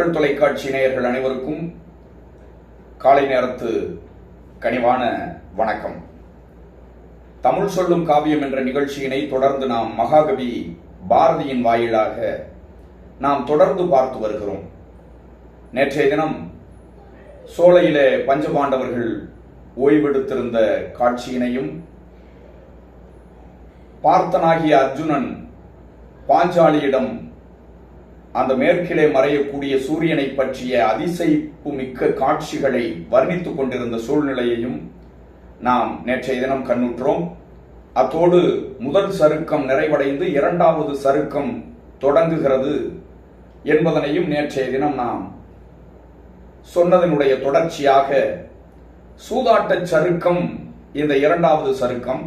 மக்கள் தொலைக்காட்சி நேயர்கள் அனைவருக்கும் காலை நேரத்து கனிவான வணக்கம். தமிழ் சொல்லும் காவியம் என்ற நிகழ்ச்சியினை தொடர்ந்து நாம் மகாகவி பாரதியின் வாயிலாக நாம் தொடர்ந்து பார்த்து வருகிறோம். நேற்றைய தினம் சோலையிலே பஞ்சபாண்டவர்கள் ஓய்வெடுத்திருந்த காட்சியினையும் பார்த்தனாகிய அர்ஜுனன் பாஞ்சாலியிடம் அந்த மேற்கிலே மறையக்கூடிய சூரியனை பற்றிய அதிசயிப்பு மிக்க காட்சிகளை வர்ணித்துக் கொண்டிருந்த சூழ்நிலையையும் நாம் நேற்றைய தினம் கண்ணுற்றோம். அத்தோடு முதல் சருக்கம் நிறைவடைந்து இரண்டாவது சருக்கம் தொடங்குகிறது என்பதனையும் நேற்றைய தினம் நாம் சொன்னதனுடைய தொடர்ச்சியாக சூதாட்ட சருக்கம் இந்த இரண்டாவது சருக்கம்.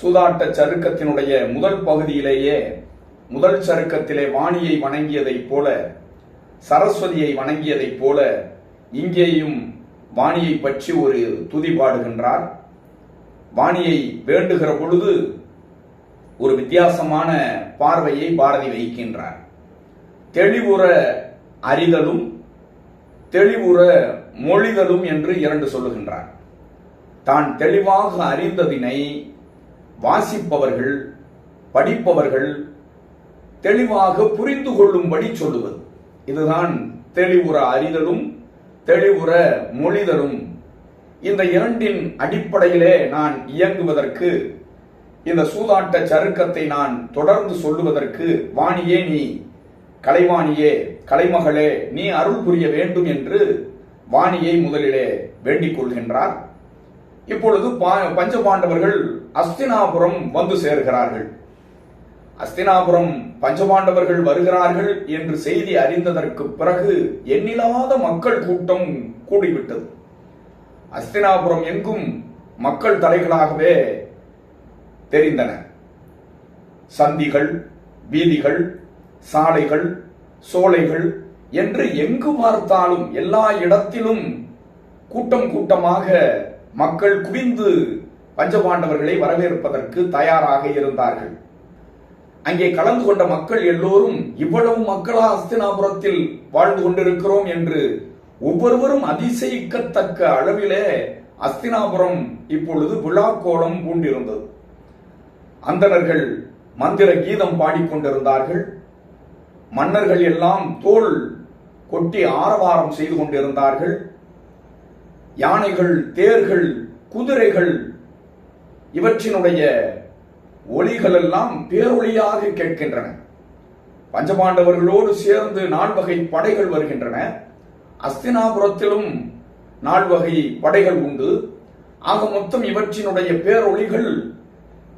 சூதாட்ட சருக்கத்தினுடைய முதல் பகுதியிலேயே முதல் சருக்கத்திலே வாணியை வணங்கியதைப் போல சரஸ்வதியை வணங்கியதைப் போல இங்கேயும் வாணியை பற்றி ஒரு துதி பாடுகின்றார். வாணியை வேண்டுகிற பொழுது ஒரு வித்தியாசமான பார்வையை பாரதி வைக்கின்றார் தெளிவுற அறிதலும் தெளிவுற மொழிதலும் என்று இரண்டு சொல்லுகின்றார். தான் தெளிவாக அறிந்ததினை வாசிப்பவர்கள் படிப்பவர்கள் தெளிவாக புரிந்து கொள்ளும்படி சொல்லுவது. இதுதான் தெளிவுற அறிதலும் தெளிவுற மொழிதலும். இந்த இரண்டின் அடிப்படையிலே நான் இயங்குவதற்கு இந்த சூதாட்ட சருக்கத்தை நான் தொடர்ந்து சொல்லுவதற்கு வாணியே நீ கலைவாணியே கலைமகளே நீ அருள் புரிய வேண்டும் என்று வாணியை முதலிலே வேண்டிக் கொள்கின்றார். இப்பொழுது பா- பஞ்சபாண்டவர்கள் அஸ்தினாபுரம் வந்து சேர்கிறார்கள். அஸ்தினாபுரம் பஞ்சபாண்டவர்கள் வருகிறார்கள் என்று செய்தி அறிந்ததற்கு பிறகு எண்ணிலாத மக்கள் கூட்டம் கூடிவிட்டது. அஸ்தினாபுரம் எங்கும் மக்கள் தலைகளாகவே தெரிந்தன. சந்திகள் வீதிகள் சாலைகள் சோலைகள் என்று எங்கு பார்த்தாலும் எல்லா இடத்திலும் கூட்டம் கூட்டமாக மக்கள் குவிந்து பஞ்சபாண்டவர்களை வரவேற்பதற்கு தயாராக இருந்தார்கள். அங்கே கலந்து கொண்ட மக்கள் எல்லோரும் இவ்வளவு மக்களா அஸ்தினாபுரத்தில் வாழ்ந்து கொண்டிருக்கிறோம் என்று ஒவ்வொருவரும் அதிசயிக்கத்தக்க அளவிலே அஸ்தினாபுரம் இப்பொழுது விழாக்கோலம் பூண்டிருந்தது. அந்தணர்கள் மந்திர கீதம் பாடிக்கொண்டிருந்தார்கள். மன்னர்கள் எல்லாம் தோல் கொட்டி ஆரவாரம் செய்து கொண்டிருந்தார்கள். யானைகள் தேர்கள் குதிரைகள் இவற்றினுடைய ஒளிகள் எல்லாம் பேரொளியாக கேட்கின்றன. பஞ்சபாண்டவர்களோடு சேர்ந்து நால்வகை படைகள் வருகின்றன. அஸ்தினாபுரத்திலும் நால்வகை படைகள் உண்டு. ஆக மொத்தம் இவற்றினுடைய பேரொளிகள்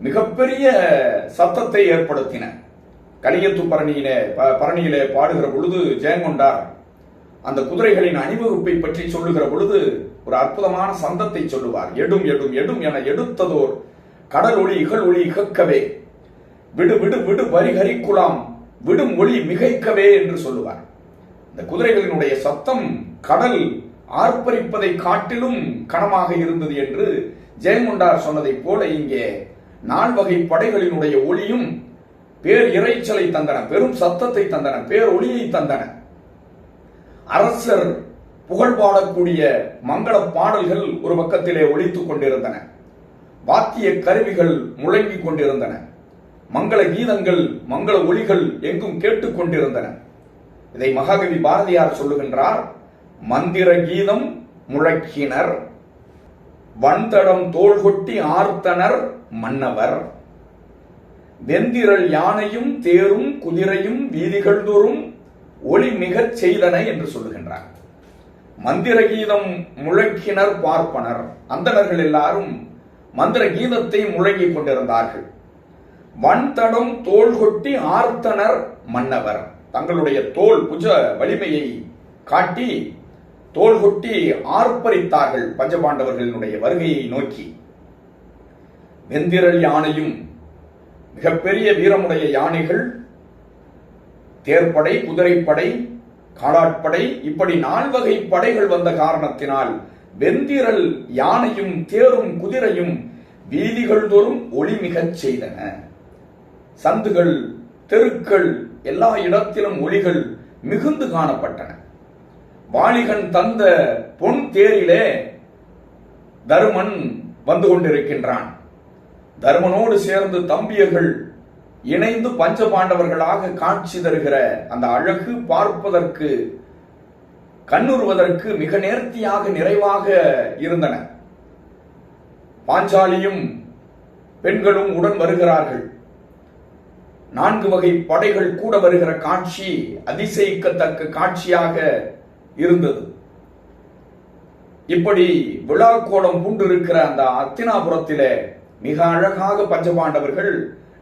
மிகப்பெரிய சத்தத்தை ஏற்படுத்தின. கலியத்து பரணியிலே ப- பரணியிலே பாடுகிற பொழுது ஜெயங்கொண்டார் அந்த குதிரைகளின் அணிவகுப்பை பற்றி சொல்லுகிற பொழுது ஒரு அற்புதமான சந்தத்தை சொல்லுவார். எடும் எடும் எடும் என எடுத்ததோர் கடல் ஒளி இகழ் ஒளி இகக்கவே. விடு விடு விடு வரிகரிக்குலாம். விடும் ஒளி மிகைக்கவே என்று சொல்லுவார். இந்த குதிரைகளினுடைய சத்தம் கடல் ஆர்ப்பரிப்பதை காட்டிலும் கனமாக இருந்தது என்று ஜெயங்கொண்டார் சொன்னதைப் போல இங்கே நால்வகை படைகளினுடைய ஒளியும் பேர் இறைச்சலை தந்தன பெரும் சத்தத்தை தந்தன பேர் ஒளியை தந்தன. அரசர் புகழ் பாடக்கூடிய மங்கள பாடல்கள் ஒரு பக்கத்திலே ஒழித்துக் கொண்டிருந்தன. வாத்திய கருவிகள் முழங்கிக் கொண்டிருந்தன. மங்கள கீதங்கள் மங்கள ஒளிகள் எங்கும் கேட்டுக் கொண்டிருந்தன. இதை மகாகவி பாரதியார் சொல்லுகின்றார் மந்திர கீதம் முழக்கினர் வன்தடம் தோள் கொட்டி ஆர்த்தனர் மன்னவர். வெந்திரல் யானையும் தேரும் குதிரையும் வீதிகள் தோறும் ஒளி மிகச் செய்தன என்று சொல்லுகின்றார். மந்திர கீதம் முழக்கினர் பார்ப்பனர். அந்தணர்கள் எல்லாரும் மந்திர கீதத்தை முழங்கிக் கொண்டிருந்தார்கள். வன்தடம் தோள் கொட்டி ஆர்த்தனர் மன்னவர். தங்களுடைய தோல் புஜ வலிமையை காட்டி தோள் கொட்டி ஆர்ப்பரித்தார்கள் பஞ்சபாண்டவர்களினுடைய வருகையை நோக்கி. வெந்திரல் யானையும் மிகப்பெரிய வீரமுடைய யானைகள் தேர்ப்படை குதிரைப்படை காலாட்படை இப்படி நால்வகை படைகள் வந்த காரணத்தினால் வெந்திரல் யானையும் தேரும் குதிரையும் வீதிகள் தோறும் ஒளி மிகச் செய்தன. சந்துகள் தெருக்கள் எல்லா இடத்திலும் ஒளிகள் மிகுந்து காணப்பட்டன. வாலிகன் தந்த பொன் தேரிலே தருமன் வந்து கொண்டிருக்கின்றான். தருமனோடு சேர்ந்து தம்பியர்கள் இணைந்து பஞ்ச பாண்டவர்களாக காட்சி தருகிற அந்த அழகு பார்ப்பதற்கு கண்ணுறுவதற்கு மிக நேர்த்தியாக நிறைவாக இருந்தன. பாஞ்சாலியும் பெண்களும் உடன் வருகிறார்கள். நான்கு வகை படைகள் கூட வருகிற காட்சி அதிசயிக்கத்தக்க காட்சியாக இருந்தது. இப்படி விழா கோலம் பூண்டிருக்கிற அந்த அத்தினாபுரத்திலே மிக அழகாக பஞ்சபாண்டவர்கள்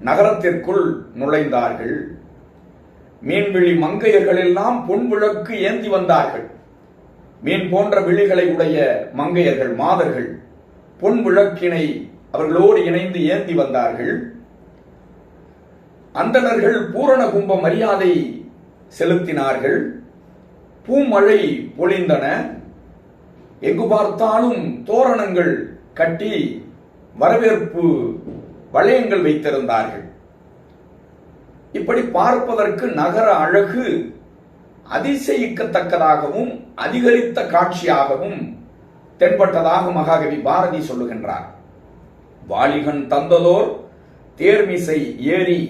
நகரத்திற்குள் நுழைந்தார்கள். மீன்விழி மங்கையர்கள் எல்லாம் பொன் விளக்கு ஏந்தி வந்தார்கள். மீன் போன்ற விழிகளை உடைய மங்கையர்கள் மாதர்கள் பொன் விளக்கினை அவர்களோடு இணைந்து ஏந்தி வந்தார்கள். அந்தணர்கள் பூரண கும்ப மரியாதை செலுத்தினார்கள். பூமழை பொழிந்தன. எங்கு பார்த்தாலும் தோரணங்கள் கட்டி வரவேற்பு வளையங்கள் வைத்திருந்தார்கள். இப்படி பார்ப்பதற்கு நகர அழகு அதிசயிக்கத்தக்கதாகவும் அதிகரித்த காட்சியாகவும் தென்பட்டதாக மகாகவி பாரதி சொல்லுகின்றார். வாலிகன் தந்ததோர் தேர்மிசை ஏறி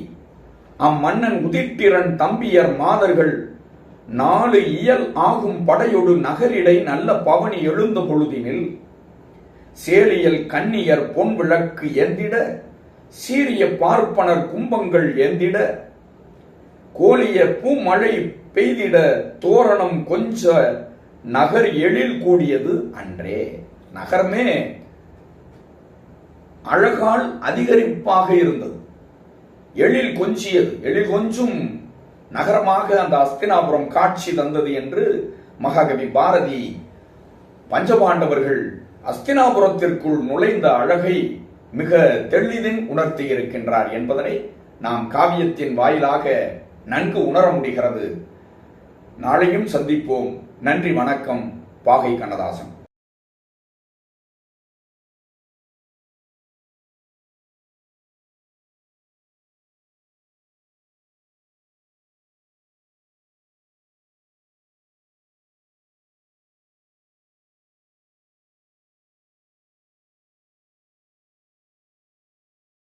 அம்மன்னன் உதிட்டிரன் தம்பியர் மாதர்கள் நாலு இயல் ஆகும் படையொடு நகரிடை நல்ல பவனி எழுந்த பொழுதினில் சேலியல் கன்னியர் பொன் விளக்கு எந்திட சீரிய பார்ப்பனர் கும்பங்கள் எந்திட கோலிய பூமழை பெய்திட தோரணம் கொஞ்ச நகர் எழில் கூடியது அன்றே. நகரமே அழகால் அதிகரிப்பாக இருந்தது. எழில் கொஞ்சியது. எழில் கொஞ்சும் நகரமாக அந்த அஸ்தினாபுரம் காட்சி தந்தது என்று மகாகவி பாரதி பஞ்சபாண்டவர்கள் அஸ்தினாபுரத்திற்குள் நுழைந்த அழகை மிக தெளிதின் உணர்த்தி இருக்கின்றார் என்பதனை நாம் காவியத்தின் வாயிலாக நன்கு உணர முடிகிறது. நாளையும் சந்திப்போம். நன்றி வணக்கம் பாகை கண்ணதாசன்.